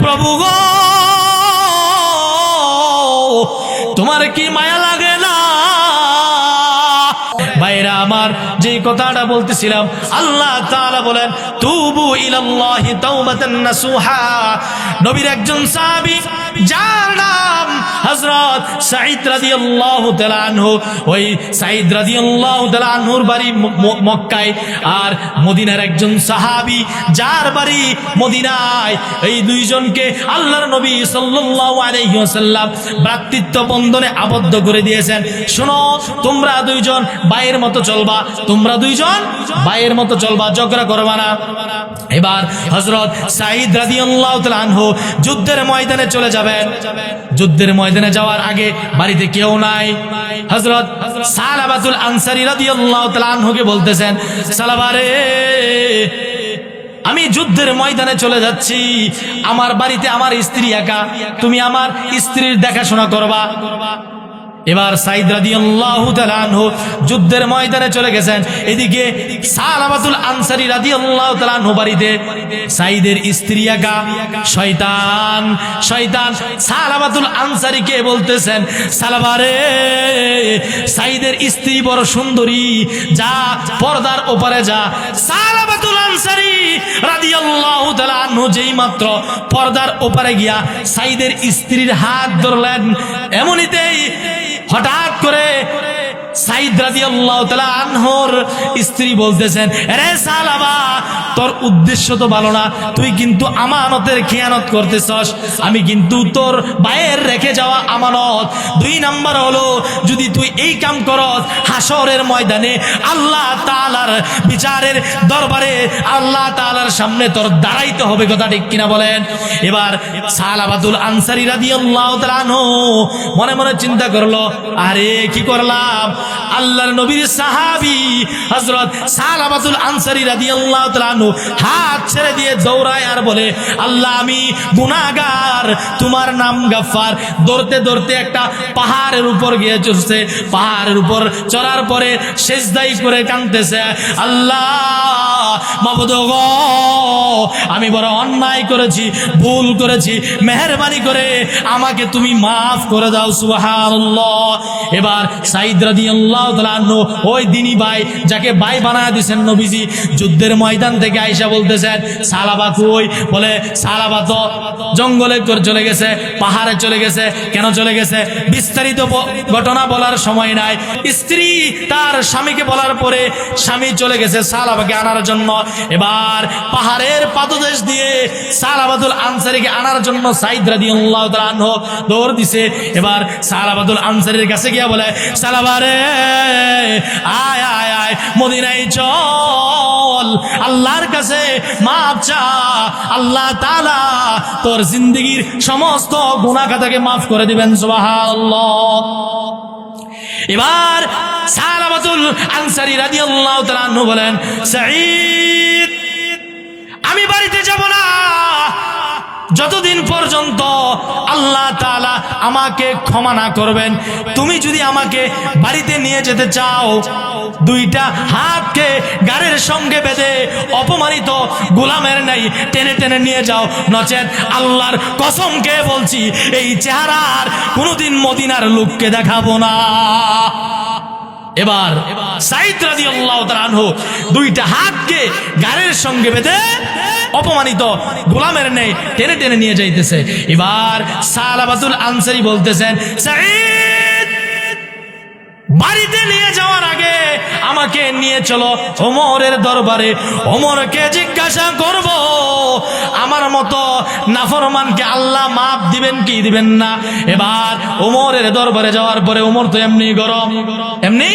প্রভু গো, তোমার কি মায়া লাগে না? ভাইরা আমার যে কথাটা বলতেছিলাম, আল্লাহ তাআলা বলেন, তুবু ইলাল্লাহি তাওবাতান নাসুহা। নবীর একজন সাহাবী যার নাম সাঈদ রাদিয়াল্লাহু তাআলা আনহু। ওই রাদিয়াল্লাহু তাআলা আনহুর বাড়ি মক্কায়। আর মদিনার একজন সাহাবী, যার বাড়ি মদিনায়। এই দুইজনকে আল্লাহর নবী ভ্রাতৃত্ব বন্ধনে আবদ্ধ করে দিয়েছেন। শোনো, তোমরা দুইজন ভাইয়ের মতো চলবা। তোমরা দুইজন ভাইয়ের মতো চলবা, ঝগড়া করবা না। এবার হজরত সাঈদ রাদিয়াল্লাহু তাআলা আনহু যুদ্ধের ময়দানে চলে যাবেন। যুদ্ধের ময়দানে যাওয়ার আগে বাড়িতে কেউ নাই। হজরত সালাবাতুল আনসারী রাদিয়াল্লাহু তাআলা আনহুকে বলতেছেন সালাবারে আমি যুদ্ধের ময়দানে চলে যাচ্ছি। আমার বাড়িতে আমার স্ত্রী একা। তুমি আমার স্ত্রীর দেখাশোনা করবা। এবার সাইদ রাদিয়াল্লাহু তাআলা আনহু যুদ্ধের ময়দানে চলে গেছেন। এদিকে সালাবাতুল আনসারী রাদিয়াল্লাহু তাআলা আনহু বাড়িতে সাইদের স্ত্রী একা শয়তান শয়তান। সালাবাতুল আনসারীকে বলতেছেন, সালাবারে সাইদের স্ত্রী বড় সুন্দরী, যা পর্দার ওপারে যা। সালাবাতুল আনসারী রাদিয়াল্লাহু তাআলা আনহু যেই মাত্র পর্দার ওপারে গিয়া সাইদের স্ত্রীর হাত ধরলেন, এমনিতেই হঠাৎ করে সাইদ রাদিয়াল্লাহু তাআলা আনহর স্ত্রী বলতেছেন রে সালাবা তোর উদ্দেশ্য তো ভালো না, তুই কিন্তু আমানতের খেয়ানত করতেছস। আমি কিন্তু তোর বাইরের রেখে যাওয়া আমানত। দুই নাম্বার হলো, যদি তুই এই কাম করস হাসরের ময়দানে আল্লাহ তাআলার বিচারের দরবারে আল্লাহ তাআলার সামনে তোর দাঁড়াইতে হবে, কথা ঠিক কিনা বলেন? এবার সালাবাতুল আনসারী তাআলা আনহু মনে মনে চিন্তা করল, আরে, কি করলাম? আল্লাহর নবীর সাহাবী হযরত সালাবাতুল আনসারী রাদিয়াল্লাহু তাআলা আনহু হাত ছেড়ে দিয়ে দৌড়ায় আর বলে, আল্লাহ, আমি গুনাহগার। তোমার নাম গাফফার। দৌড়তে দৌড়তে একটা পাহাড়ের উপর গিয়ে চড়ছে। পাহাড়ের উপর চড়ার পরে সেজদাই করে কাঁদতেছে, আল্লাহ আমি বড় অন্যায় করেছি, ভুল করেছি, মেহরবানি করে আমাকে তুমি মাফ করে দাও, সুবহানাল্লাহ। এবার সাইদ রাদিয়াল্লাহু ওই দিনী ভাই যাকে ভাই বানায় দিয়েছেন নবীজি, যুদ্ধের ময়দান থেকে আইসা বলতেছেন, সালাবা কই? বলে, সালাবা তো জঙ্গলে চলে গেছে, পাহাড়ে চলে গেছে, কেন চলে গেছে? বিস্তারিত ঘটনা বলার সময় নাই। স্ত্রী তার স্বামীকে বলার পরে স্বামী চলে গেছে সালাবাকে আনার জন্য। এবার পাহাড়ের পাদদেশ দিয়ে সালাবাদুল আনসারিকে আনার জন্য সাইদ রাদিয়াল্লাহু তাআলা আনহু দৌড় দিছে। এবার সালাবাদুল আনসারির কাছে গিয়া বলে সালাবারে আয় আয় আয়, মদিনায় চল। আল্লাহর কাছে মাপ চা। আল্লাহ তালা তোর জিন্দগির সমস্ত গুনাহ খাতাকে মাফ করে দিবেন, সুবহানাল্লাহ। এবার সালাবাতুল আনসারী রাদিয়াল্লাহু তাআলা বলেন, সাঈদ, আমি বাড়িতে যাব না। যতদিন পর্যন্ত আল্লাহ তালা আমাকে ক্ষমা না করবেন, তুমি যদি আমাকে বাড়িতে নিয়ে যেতে চাও, দুইটা হাতকে গাড়ির সঙ্গে বেঁধে অপমানিত গোলামের নেই টেনে টেনে নিয়ে যাও, নচেত আল্লাহর কসমকে বলছি, এই চেহারার কোনোদিন মদিনার লোককে দেখাবো না। এবার সাইদ তাআলা আনহু দুইটা হাতকে গাড়ির সঙ্গে বেঁধে অপমানিত গোলামের নেই, টেনে টেনে নিয়ে যাইতেছে। এবার সালাবাতুল আনসারি বলতেছেন বাড়িতে নিয়ে যাওয়ার আগে আমাকে নিয়ে চলো ওমরের দরবারে। ওমরকে জিজ্ঞাসা করব, আমার মতো নাফরমানকে আল্লাহ মাপ দিবেন কি দিবেন না? এবার ওমরের দরবারে যাওয়ার পরে, ওমর তো এমনি গরম এমনি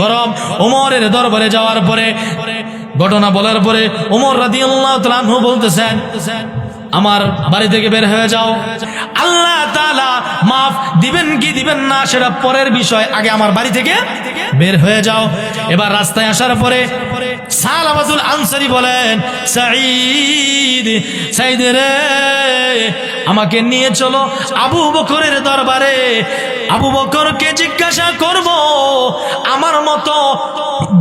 গরম। ওমরের দরবারে যাওয়ার পরে ঘটনা বলার পরে ওমর রাদিয়াল্লাহু তাআলা বলতেছেন, আমার বাড়ি থেকে বের হয়ে যাও। আল্লাহ মাফ দিবেন কি দিবেন না সেটা পরের বিষয়। আগে আমার বাড়ি থেকে বের হয়ে যাও। এবার রাস্তায় আসার পরে সালামাতুল আনসারি বলেন রে, আমাকে নিয়ে চলো আবু বকরের দরবারে। আবু বকরকে জিজ্ঞাসা করব, আমার মতো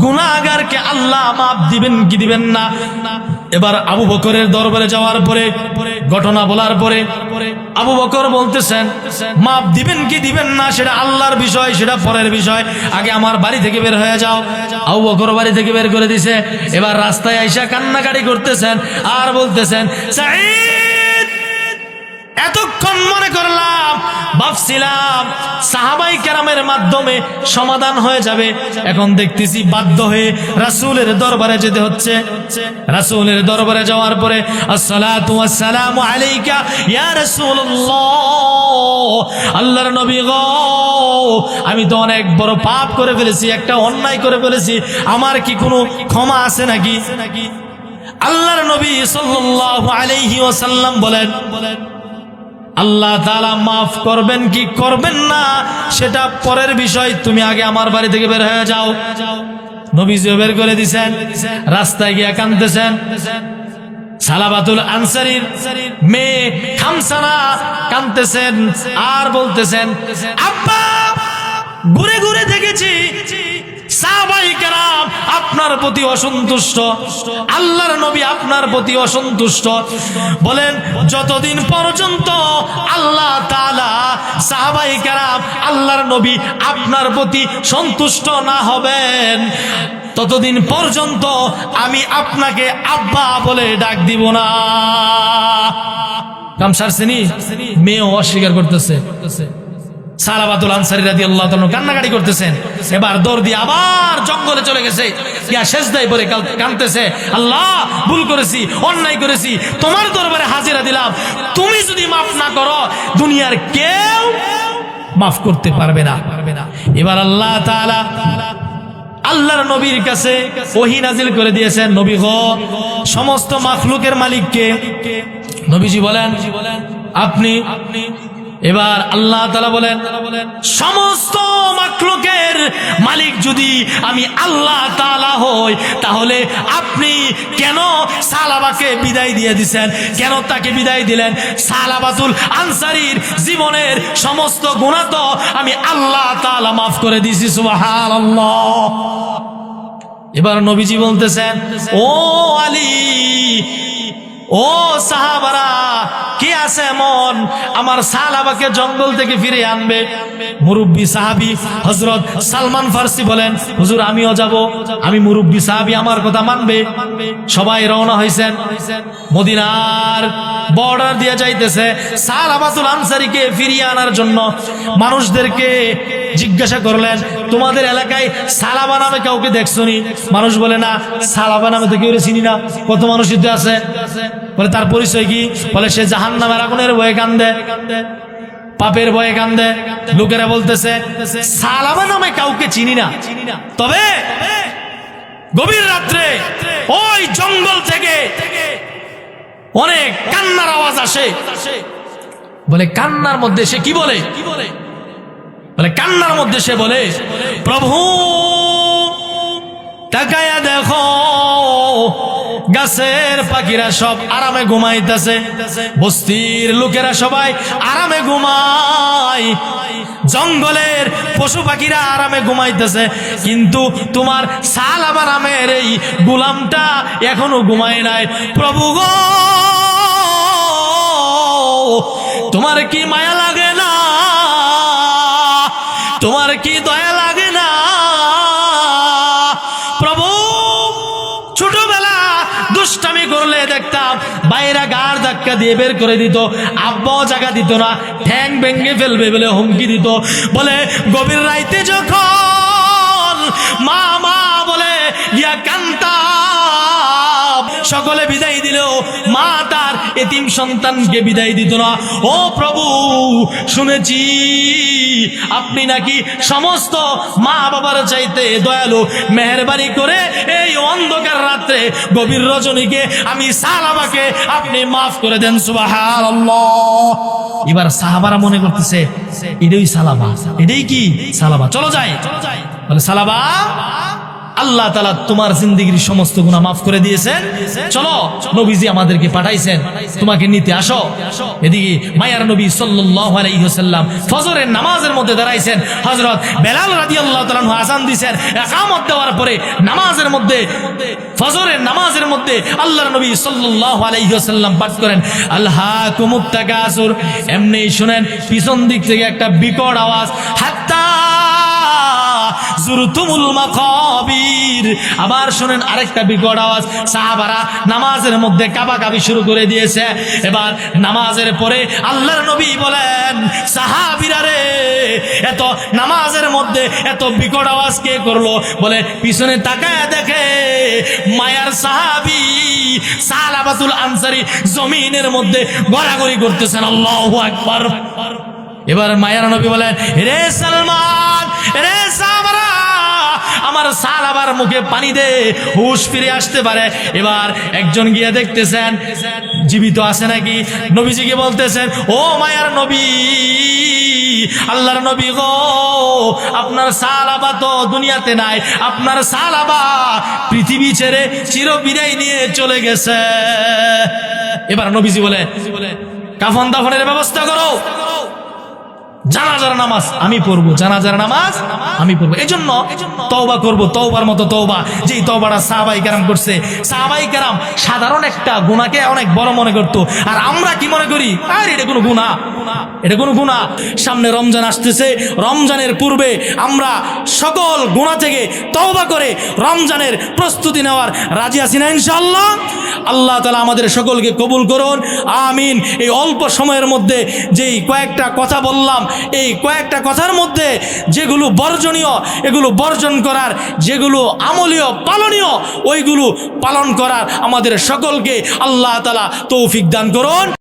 গুনাহগারকে আল্লাহ মাপ দিবেন কি দিবেন না? এবার আবু বকরের দরবারে যাওয়ার পরে, ঘটনা বলার পরে আবু বকর বলতেছেন মাপ দিবেন কি দিবেন না? সেটা আল্লাহর বিষয়, সেটা পরের বিষয়। আগে আমার বাড়ি থেকে বের হয়ে যাও। আবু বকর বাড়ি থেকে বের করে দিছে। এবার রাস্তায় আইসা কান্নাকাটি করতেছেন আর বলতেছেন, সাঈদ! এতক্ষণ মনে করলাম, ভাবছিলাম সাহাবাই কেরামের মাধ্যমে সমাধান হয়ে যাবে। এখন দেখতেছি বাধ্য হয়ে রাসূলের দরবারে যেতে হচ্ছে। রাসূলের দরবারে যাওয়ার পরে আলাইকা ইয়া আল্লাহর নবী গো, আমি তো অনেক বড় পাপ করে ফেলেছি, একটা অন্যায় করে ফেলেছি। আমার কি কোনো ক্ষমা আছে নাকি? আল্লাহর নবী সাল্লাল্লাহু আলাইহি ওয়াসাল্লাম বলেন বলেন আল্লাহ তাআলা মাফ করবেন কি করবেন না, সেটা পরের বিষয়। তুমি আগে আমার বাড়ি থেকে বের হয়ে যাও। নবীজিও বের করে দিছেন, রাস্তায় গিয়ে কান্দতেছেন সালাবাতুল আনসারির মেয়ে খামসানা কান্দতেছেন আর বলতেছেন, আব্বা, ঘুরে ঘুরে দেখেছি আপনার প্রতি অসন্তুষ্ট? আল্লাহর নবী আপনার প্রতি অসন্তুষ্ট? বলেন, যতদিন পর্যন্ত আল্লাহ তাআলা সাহাবাই কেরাম আল্লাহর নবী আপনার প্রতি সন্তুষ্ট না হবেন, ততদিন পর্যন্ত আমি আপনাকে আব্বা বলে ডাক দিব না। কামসার শ্রেণি মেয়েও অস্বীকার করতেছে। সালাবাতুল আনসারি রাদি আল্লাহ কান্নাকাটি করতেছেন। এবার দৌড় দিয়ে আবার জঙ্গলে চলে গেছে। ইয়া শেষদাই পরে কাঁদতেছে। আল্লাহ, ভুল করেছি, অন্যায় করেছি, তোমার দরবারে হাজিরা দিলাম। তুমি যদি মাফ না করো, দুনিয়ার কেউ মাফ করতে পারবে না। পারবে না এবার আল্লাহ তাআলা আল্লাহর নবীর কাছে ওহি নাজিল করে দিয়েছেন। নবী হ সমস্ত মাখলুকের মালিককে। নবীজি বলেন আপনি আপনি এবার আল্লাহ তালা বলেন, সমস্ত মাকলুকের মালিক যদি আমি আল্লাহ তালা হই, তাহলে আপনি কেন সালাবাকে বিদায় দিয়ে দিছেন? কেন তাকে বিদায় দিলেন? সালাবাতুল আনসারির জীবনের সমস্ত গুণা তো আমি আল্লাহ তালা মাফ করে দিছি সুবাহান এবার নবীজি বলতেছেন, ও আলী, ও সাহাবারা কে আছে এমন? আমার সাহাবাকে জঙ্গল থেকে ফিরে আনবে। মুরব্বী সাহাবি হজরত সালমান ফার্সি বলেন, হুজুর, আমিও যাব। আমি মুরব্বী সাহাবি আমার কথা মানবে। সবাই রওনা হয়েছেন মদিনার বর্ডার দিয়ে যাইতেছে সালাবাতুল আনসারিকে ফিরিয়ে আনার জন্য। মানুষদেরকে জিজ্ঞাসা করলেন, তোমাদের এলাকায় সালাবা নামে কাউকে দেখছনি মানুষ বলে, না, সালাবা নামে তো কেউ চিনি না। কত মানুষই তো আছে? বলে তার পরিচয় কি? বলে সে জাহান নামের আগুনের বয়ে কান্দে। পাপের বয়ে কান্দে। লোকেরা বলতেছে সালাবা নামে কাউকে চিনি না। তবে গভীর রাত্রে ওই জঙ্গল থেকে অনেক কান্নার আওয়াজ আসে। বলে, কান্নার মধ্যে সে কি বলে কি বলে? বলে, কান্নার মধ্যে সে বলে, প্রভু, তাকায়া দেখো গাছের পাখিরা সব আরামে ঘুমাইতেছে। বস্তির লোকেরা সবাই আরামে ঘুমায়। জঙ্গলের পশু পাখিরা আরামে ঘুমাইতেছে। কিন্তু তোমার সালাবা নামের এই গুলামটা এখনও ঘুমায় নাই। প্রভু গো, তোমার কি মায়া লাগে না? তোমার কি দয়া লাগে না? দুষ্টামি দেখতাম, বাইরা গার ধাক্কা দিয়ে বের করে দিত, আব্বাও জায়গা দিত না, ঠ্যাং ভেঙে ফেলবে বলে হুমকি দিত। বলে, গভীর রাইতে যখন মা মা বলে, ইয়া কান্তা সকলে বিদায় দিলেও মা তার এতিম সন্তানকে বিদায় দিত না। ও প্রভু, শুনেছি আপনি নাকি সমস্ত মা বাবার চাইতে দয়ালু। মেহরবানি করে এই অন্ধকার রাত্রে গভীর রজনীকে আমি সালাবাকে আপনি মাফ করে দেন সুবাহার এবার সাহাবারা মনে করতেছে, এটাই সালাবা এটাই কি? সালাবা চলো যাই। চলো যাই বলে সালাবা আল্লাহ তালা তোমার জিন্দিগির সমস্ত গুণা মাফ করে দিয়েছেন। চলো, নবীজি আমাদেরকে পাঠাইছেন। তোমাকে নিতে আসো। এদিকে মায়ার নবী আলাইহি ফজরের নামাজের মধ্যে দাঁড়াইছেন। হযরত বেলাল রাদিয়াল্লাহু তাআলা আনহু আযান দিয়েছেন ইকামত দেওয়ার পরে নামাজের মধ্যে, ফজরের নামাজের মধ্যে আল্লাহর নবী সাল্লাল্লাহু আলাইহি ওয়াসাল্লাম পাঠ করেন। আল্লাহ আল্লাহাকুমুত তাকাসুর। এমনি শুনেন, পিছন দিক থেকে একটা বিকট আওয়াজ। হাত্তা জুরতুমুল আবার শুনেন আরেকটা বিকট আওয়াজ। সাহাবারা নামাজের মধ্যে কাবাকাবি শুরু করে দিয়েছে। এবার নামাজের পরে নবী বলেন, সাহাবিরা রে, এত নামাজের মধ্যে এত বিকট আওয়াজ কে করল? বলে, পিছনে তাকায় দেখে মায়ার সাহাবি সালাবাতুল আনসারি জমিনের মধ্যে গড়াগড়ি করতেছেন। আল্লাহু আকবার। এবার মায়ার নবী বলেন রে সালমান আমার সাল আবার মুখে পানি দে, হুশ ফিরে আসতে পারে। এবার একজন গিয়ে দেখতেছেন, জীবিত আছে নাকি? নবীজিকে বলতেছেন, ও মায়ার নবী, আল্লাহর নবী গো, আপনার সালাবা তো দুনিয়াতে নাই, আপনার সালাবা পৃথিবী ছেড়ে চির বিদায় নিয়ে চলে গেছে। এবার নবীজি বলে, কাফন দাফনের ব্যবস্থা করো। জানাজার নামাজ আমি পড়ব, জানাজার নামাজ আমি পড়ব। এই জন্য তওবা করব, তওবার মতো তওবা। যেই তওবাটা সাহাবাই কেরাম করছে, সাহাবাই কেরাম সাধারণ একটা গুণাকে অনেক বড় মনে করতো। আর আমরা কি মনে করি? আর এটা কোনো গুণা এটা কোনো গুণা সামনে রমজান আসতেছে, রমজানের পূর্বে আমরা সকল গুণা থেকে তওবা করে রমজানের প্রস্তুতি নেওয়ার রাজি আছি না ইনশাআল্লাহ? আল্লাহ তালা আমাদের সকলকে কবুল করুন, আমিন। এই অল্প সময়ের মধ্যে যেই কয়েকটা কথা বললাম এই কয়েকটা কথার মধ্যে যেগুলো বর্জনীয়, এগুলো বর্জন করার, যেগুলো আমলীয়, পালনীয়, ওইগুলো পালন করার আমাদের সকলকে আল্লাহ তালা তৌফিক দান করুন।